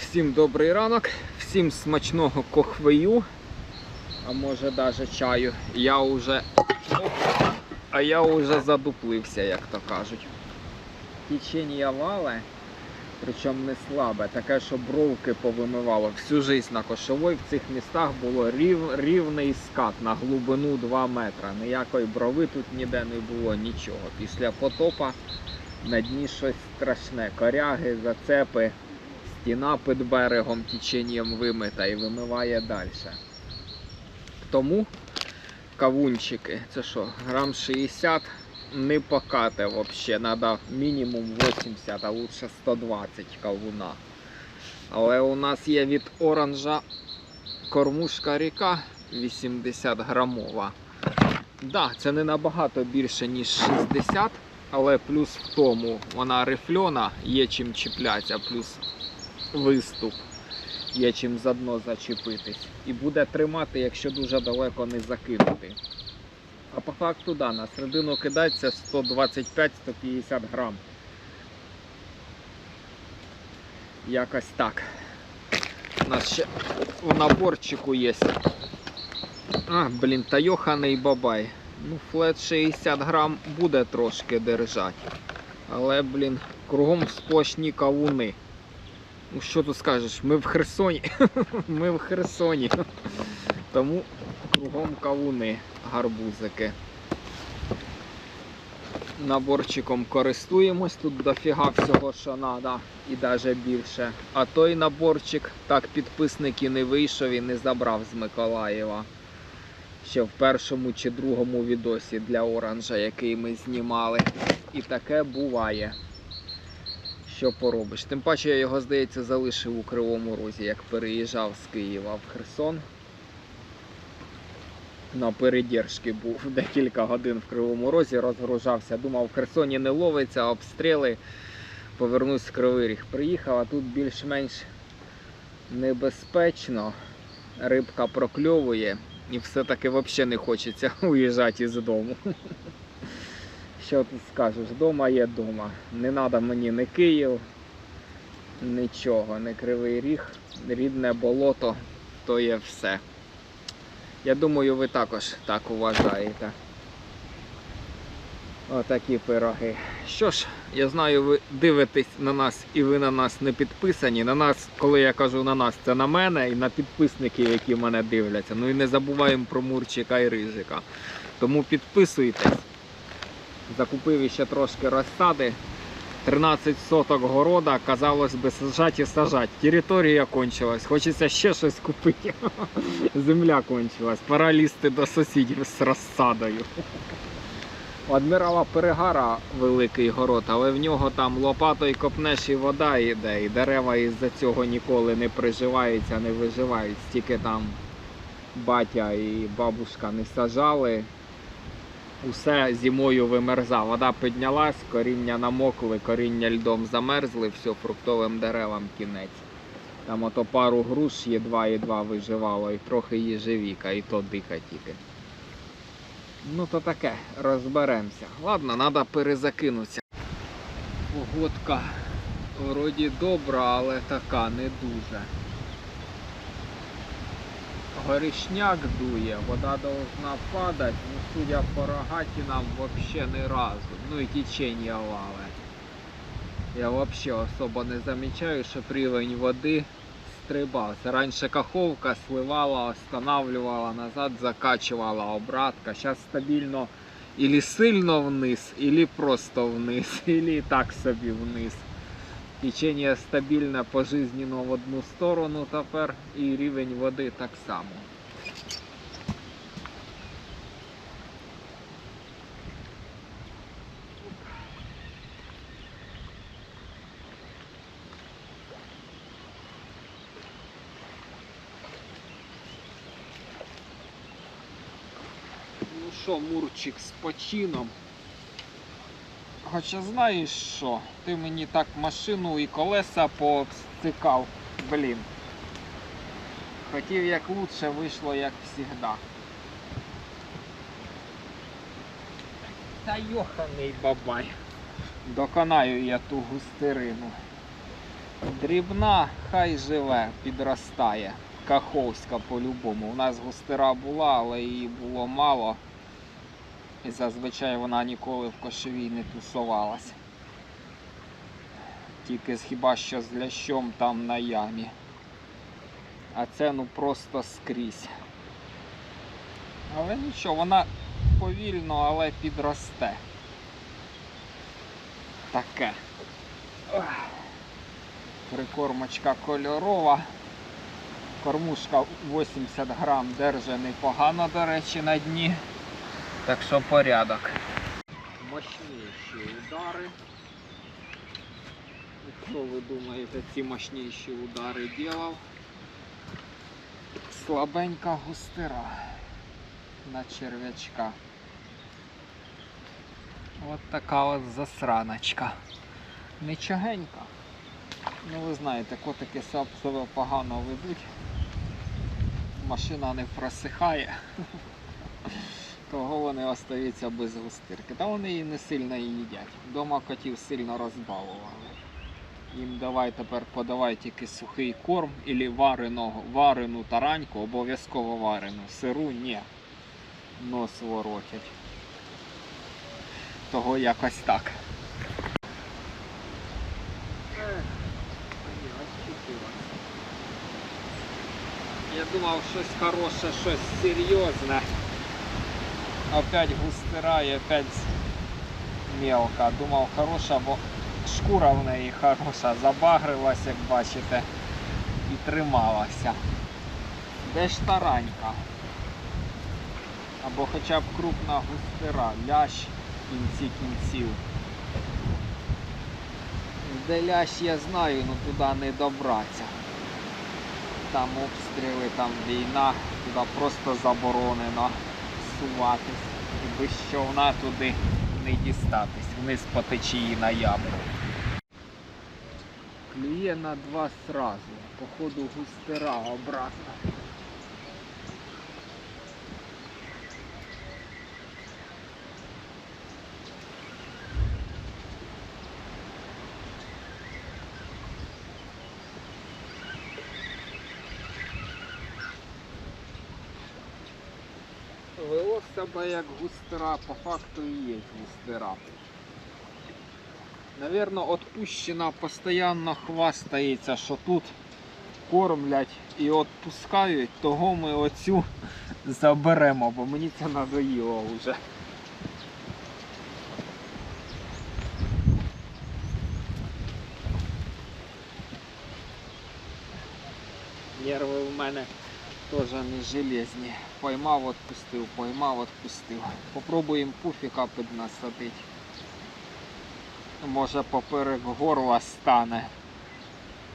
Всім добрий ранок, всім смачного кохвею, а може навіть чаю. Я вже. А я вже задуплився, як то кажуть. Течення вале, причому не слабе, таке, що бровки повимивало. Всю жизнь на кошовой в цих містах було рів, рівний скат на глибину 2 метри. Ніякої брови тут ніде не було, нічого. Після потопа на дні щось страшне. Коряги, зацепи, стіна під берегом теченням вимита і вимиває далі. Тому кавунчики, це що, грам 60 не покате взагалі. Треба мінімум 80, а лучше 120 кавуна. Але у нас є від оранжа кормушка ріка 80 грамова. Да, це не набагато більше, ніж 60, але плюс в тому вона рифльона, є чим чіплятися, плюс виступ, є чим за дно зачепитись. І буде тримати, якщо дуже далеко не закинути. А по факту, да, на середину кидається 125-150 грам. Якось так. У нас ще в наборчику є. А, блін, та йоханий бабай. Ну, флет 60 грам буде трошки держати. Але, блін, кругом сплошні кавуни. Ну що тут скажеш? Ми в Херсоні. Ми в Херсоні. Тому кругом кавуни, гарбузики. Наборчиком користуємось, тут дофіга всього, що треба, і навіть більше. А той наборчик, так підписник і не вийшов і не забрав з Миколаєва. Ще в першому чи другому відосі для оранжа, який ми знімали. І таке буває. Що поробиш? Тим паче я його, здається, залишив у Кривому Розі, як переїжджав з Києва в Херсон. На передержки був декілька годин в Кривому Розі, розгружався. Думав, в Херсоні не ловиться, обстріли. Повернусь в Кривий Ріг. Приїхав, а тут більш-менш небезпечно. Рибка прокльовує і все-таки взагалі не хочеться уїжджати із дому. Що ти скажеш? Дома є дома. Не треба мені ні Київ, нічого, не Кривий Ріг, рідне болото, то є все. Я думаю, ви також так вважаєте. Отакі пироги. Що ж, я знаю, ви дивитесь на нас і ви на нас не підписані. На нас, коли я кажу на нас, це на мене і на підписників, які мене дивляться. Ну і не забуваємо про Мурчика і Рижика. Тому підписуйтесь. Закупив іще трошки розсади. 13 соток города, казалось би, сажать і сажать. Територія кончилась, хочеться ще щось купити. Земля кончилась. Пора лізти до сусідів з розсадою. У адмірала Перегара великий город, але в нього там лопатою копнеш і вода йде, і дерева із-за цього ніколи не приживаються, не виживають. Стільки там батя і бабушка не сажали усе зимою вимерза. Вода піднялась, коріння намокли, коріння льдом замерзли, все, фруктовим деревам кінець. Там ото пару груш єдва-єдва виживало, і трохи їжевіка, і то диха тільки. Ну то таке, розберемося. Ладно, треба перезакинутися. Погодка вроді добра, але така не дуже. Горішняк дує, вода должна падати, ну судя по рогатинам вообще не разу. Ну і течення вале. Я вообще особо не замічаю, що рівень води стрибався. Раніше каховка сливала, останавливала, назад закачувала обратка. Зараз стабільно ілі сильно вниз, ілі просто вниз, ілі так собі вниз. Течення стабільне пожизненно в одну сторону тепер і рівень води так само. Ну що, Мурчик, з почином. Хоча знаєш що, ти мені так машину і колеса пообстикав, блін. Хотів як лучше, вийшло як завжди. Та йоханий бабай. Доконаю я ту густерину. Дрібна, хай живе, підростає. Каховська по-любому. У нас густера була, але її було мало. І зазвичай вона ніколи в кошовій не тусувалась. Тільки хіба що з лящом там на ямі. А це ну просто скрізь. Але нічого, вона повільно, але підросте. Таке. Прикормочка кольорова. Кормушка 80 грам держи непогано, до речі, на дні. Так що порядок. Мощніші удари. І Хто ви думаєте, ці мощніші удари ділав? Слабенька густера на черв'ячка. От така от засраночка. Нічогенька. Ну ви знаєте, котики себе погано ведуть. Машина не просихає. Того вони остаються без густирки. Та вони її не сильно їдять. Дома котів сильно розбалували. Їм давай тепер подавай тільки сухий корм або вареного, варену тараньку, обов'язково варену. Сиру ні. Нос воротять. Того якось так. Я думав щось хороше, щось серйозне. Опять густера і опять мелка. Думав хороша, бо шкура в неї хороша, забагрилась, як бачите, і трималася. Де ж таранька? Або хоча б крупна густера, лящ в кінці кінців. Де лящ я знаю, ну туди не добратися. Там обстріли, там війна, туди просто заборонено суватись. І без туди не дістатись, вниз по течії на яму. Клює на два сразу. Походу густера обратно. Себе як густера, по факту і є густера. Навірно, отпущена постійно хвастається, що тут кормлять і відпускають, того ми оцю заберемо, бо мені це надоїло вже. Нерви в мене теж не железні. Поймав, відпустив, поймав, відпустив. Попробуємо пуфіка піднасадити. Може поперек горла стане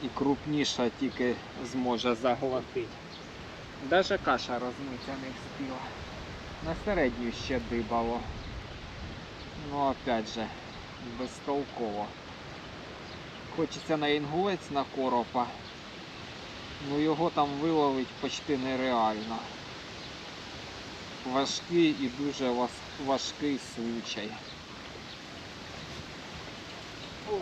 і крупніша тільки зможе заглотити. Даже каша розмитя не встигла. На середню ще дибало. Ну опять же, безтолково. Хочеться на інгулець на коропа. Ну його там виловить почти нереально. Важкий і дуже важкий случай. Ой.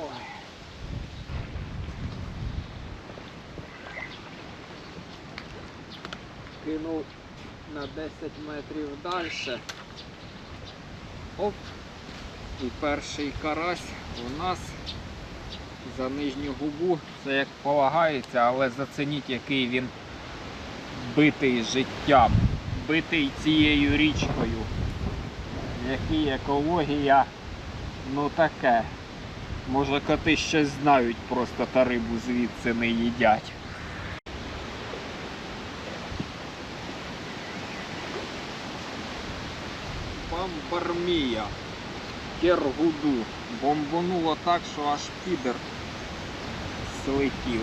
Кинув на 10 метрів далі. Оп. І перший карась у нас за нижню губу. Це як полагається, але зацініть, який він битий життям, битий цією річкою. Який екологія, ну таке. Може коти щось знають, просто та рибу звідси не їдять. Бамбармія. Кергуду. Бомбануло так, що аж підер злетів.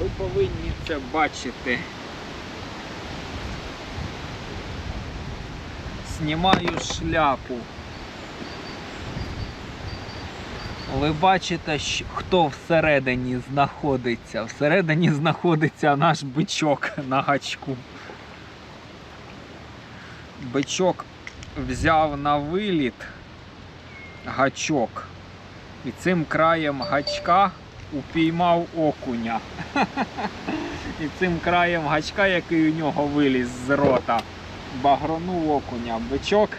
Ви повинні це бачити. Знімаю шляпу. Ви бачите, хто всередині знаходиться. Всередині знаходиться наш бичок на гачку. Бичок взяв на виліт гачок. І цим краєм гачка упіймав окуня. І цим краєм гачка, який у нього виліз з рота, багронув окуня. Бичок.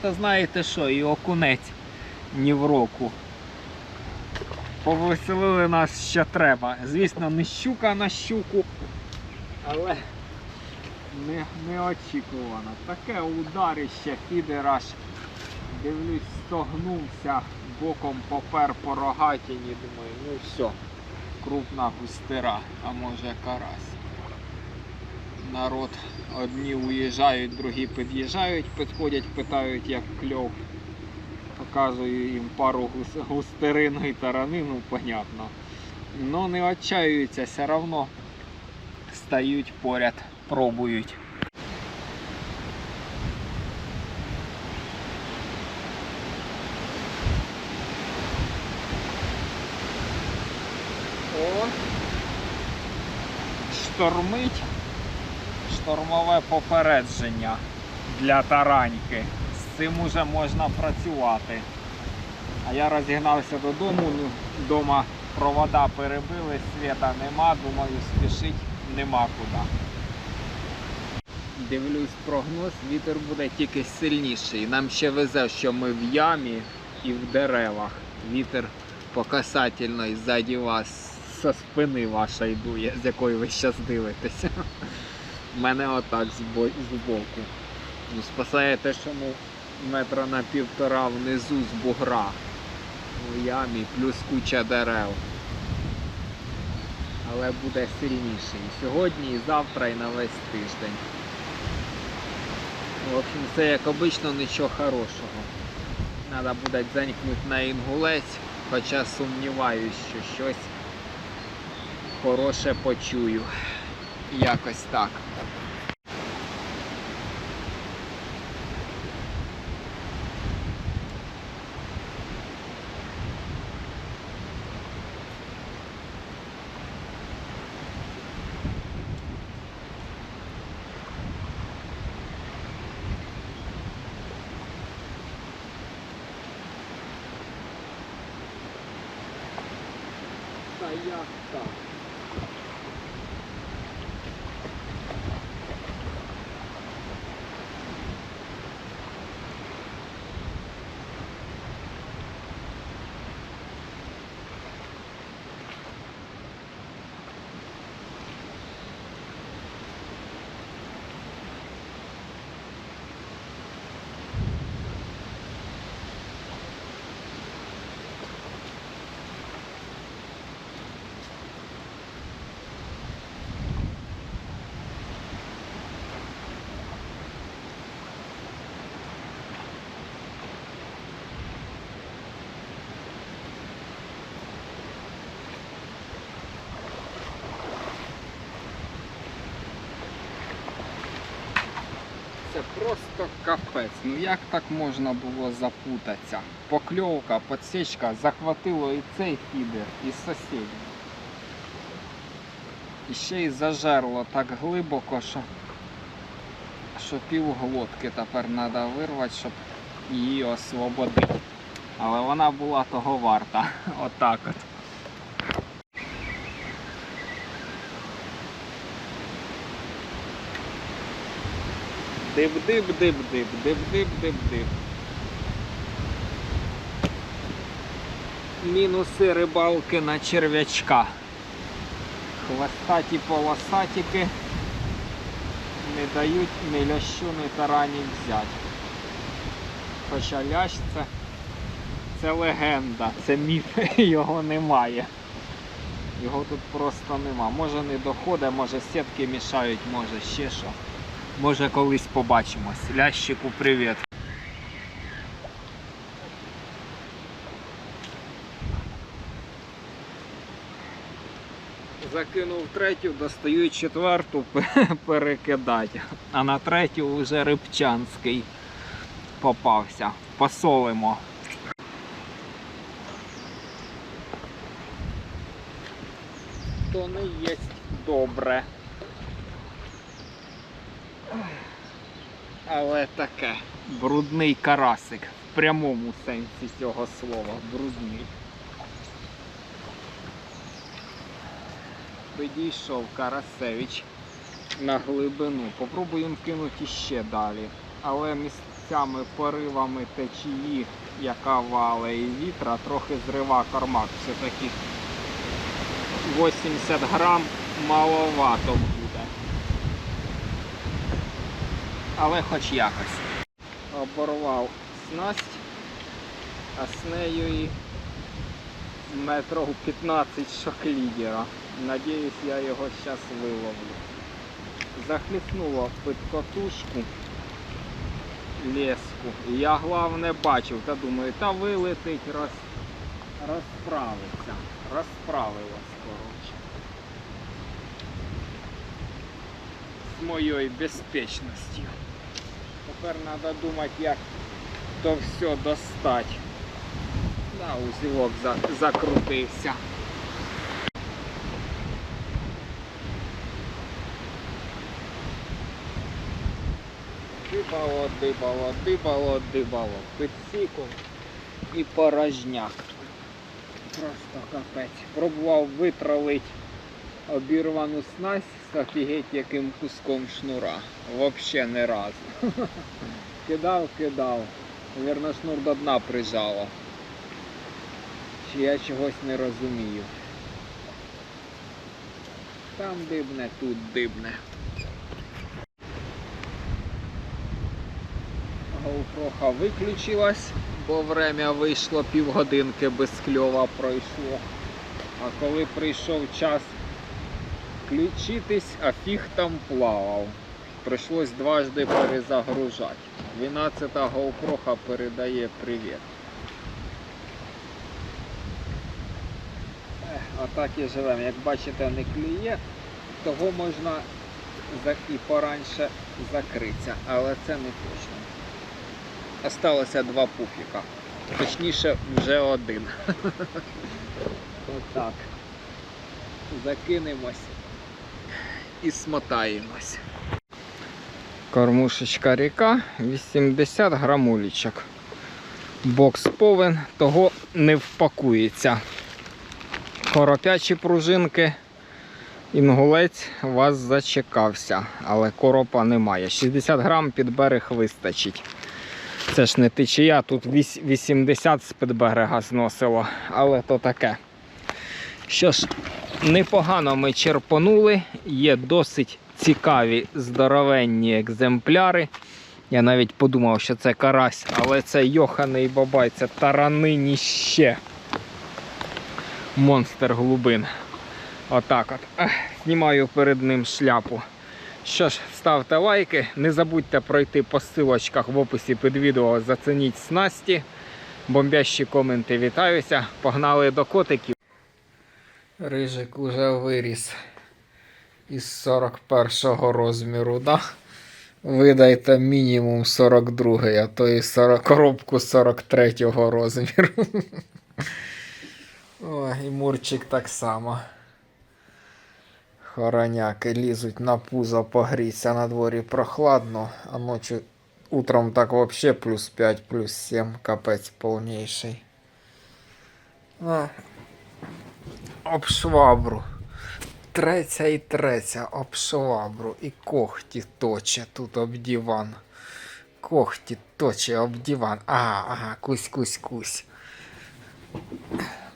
Та знаєте що, і окунець ні в року. Повеселили нас що треба. Звісно, не щука на щуку, але не, неочікувано. Таке ударище, фідер аж дивлюсь, стогнувся, боком попер по рогатіні, думаю, ну все, крупна густера, а може карась. Народ одні уїжджають, другі під'їжджають, підходять, питають, як кльов. Показую їм пару гус- густерину і таранину, понятно. Но не отчаюються, все одно стають поряд, пробують. О, штормить штормове попередження для тараньки. З цим уже можна працювати. А я розігнався додому, ну, вдома провода перебили, світа нема, думаю, спішить нема куди. Дивлюсь прогноз, вітер буде тільки сильніший. Нам ще везе, що ми в ямі і в деревах. Вітер по касательної ззаді вас со спини вашої дує, з якої ви зараз дивитеся. Мене отак збо- збоку. Ну, спасає те, що ми метра на півтора внизу з бугра у ямі, плюс куча дерев. Але буде сильніший. І сьогодні, і завтра, і на весь тиждень. В общем, це як обично нічого хорошого. Треба буде дзенькнути на інгулець, хоча сумніваюсь, що щось хороше почую. Якось так. Та як так? Це просто капець. Ну як так можна було запутатися? Покльовка, подсічка, захватило і цей фідер, і сусідній. І ще й зажерло так глибоко, що, що півглотки тепер треба вирвати, щоб її освободити. Але вона була того варта. Отак от. Диб-диб-диб-диб, диб-диб-диб-диб. Мінуси рибалки на черв'ячка. Хвостаті полосатики не дають ні лящу, ні тарані взяти. Хоча лящ це, це легенда, це міф, його немає. Його тут просто нема. Може не доходить, може сітки мішають, може ще що. Може колись побачимось. Лящику привіт. Закинув третю, достаю четверту перекидати. А на третю вже рибчанський попався. Посолимо. То не є добре. Але таке. Брудний карасик. В прямому сенсі цього слова. Брудний. підійшов Карасевич на глибину. Попробуємо кинути ще далі. Але місцями поривами течії, яка вале і вітра, трохи зрива кормак. Все-таки 80 грам маловато буде. Але хоч якось. Оборвав снасть, а з нею і метров 15 шоклідера. Надіюсь, я його зараз виловлю. Захліснуло під котушку леску. Я головне бачив, та думаю, та вилетить, роз... розправиться. Розправилась, коротше. З моєю безпечністю. Тепер треба думати, як то все достати. Да, узілок за... закрутився. Дибало, дибало, дибало, дибало. Підсіком і порожняк. Просто капець. Пробував витролить обірвану снасть з офігеть яким куском шнура. Вообще не разу. Кидав, кидав. Вірно, шнур до дна прижало. Чи я чогось не розумію. Там дибне, тут дибне. GoPro виключилась, бо время вийшло півгодинки без кльова пройшло. А коли прийшов час включитись, а фіг там плавав. Прийшлось дважди перезагружати. 12-та GoPro передає привіт. А так і живемо. Як бачите, не клює, того можна і пораньше закритися, але це не точно. Осталося два пуфіка. Точніше, вже один. Отак. Закинемось і смотаємось. Кормушечка ріка 80 грамулічок. Бокс повен, того не впакується. Коропячі пружинки. Інгулець вас зачекався, але коропа немає. 60 грам під берег вистачить. Це ж не течія, тут 80 з під берега зносило, але то таке. Що ж, непогано ми черпанули, є досить цікаві здоровенні екземпляри. Я навіть подумав, що це карась, але це йоханий бабай, це тараниніще. Монстр глибин. Отак от. Знімаю перед ним шляпу. Що ж, ставте лайки, не забудьте пройти по ссылочках в описі під відео, зацініть снасті. Бомбящі коменти вітаюся. Погнали до котиків. Рижик уже виріс із 41 розміру, да? Видайте мінімум 42, а то і 40, коробку 43 розміру. Ой, і Мурчик так само. Хороняки лізуть на пузо погріться на дворі прохладно, а ночі утром так вообще плюс 5, плюс 7, капець повніший. А, об швабру. Треться і треться об швабру. І когті точе тут об диван. Когті точе об диван. Ага, ага, кусь, кусь, кусь.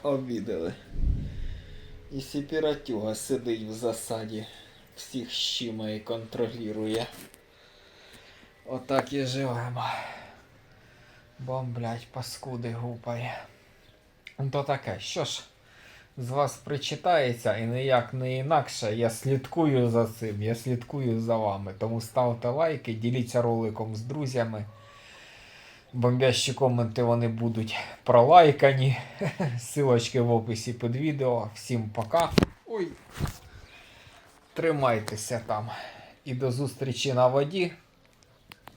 Обідали. І сіпіратюга сидить в засаді, всіх щима і контролює. Отак і живемо. Бомблять, паскуди гупає. То таке, що ж, з вас причитається і ніяк не інакше. Я слідкую за цим, я слідкую за вами. Тому ставте лайки, діліться роликом з друзями. Бомбящі коменти вони будуть пролайкані. Силочки в описі під відео. Всім пока. Ой. Тримайтеся там. І до зустрічі на воді.